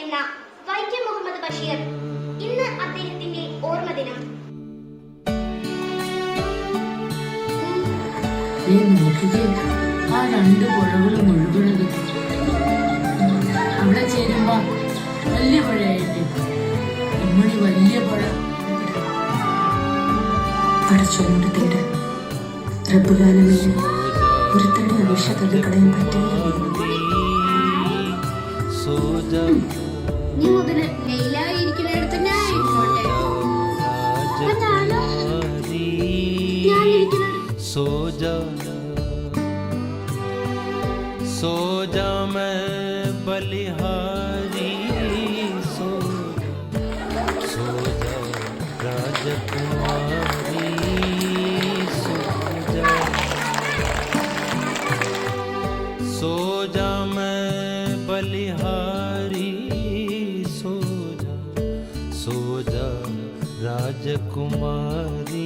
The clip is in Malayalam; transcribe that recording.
എന്ന വൈക്കം മുഹമ്മദ് ബഷീർ ഇന്ന് അദ്ദേഹത്തിന്റെ ഓർമ്മദിനം. ആ രണ്ട് പുഴകളും ഒഴുകുന്നത്. അവിടെ ചേരുമ്പോ വലിയ പുഴയായിട്ട്. ഇമ്മണി വലിയ പുഴ. പടച്ചോനോട് തേട് റബ്ബുലാലമീന് ഒരു തടി അപേക്ഷ തള്ളിക്കളയാൻ പറ്റില്ല നീ മുതല് നെയിലായിരിക്കുന്നിടത്ത് ഞാൻ ഇരുന്നോട്ടെ അതാണോ ഞാൻ ഇരിക്കുന്നത് सो जा सो जा मैं बलिहारी सो सो जा राजकुमारी बलिहारी सो जा राजकुमारी।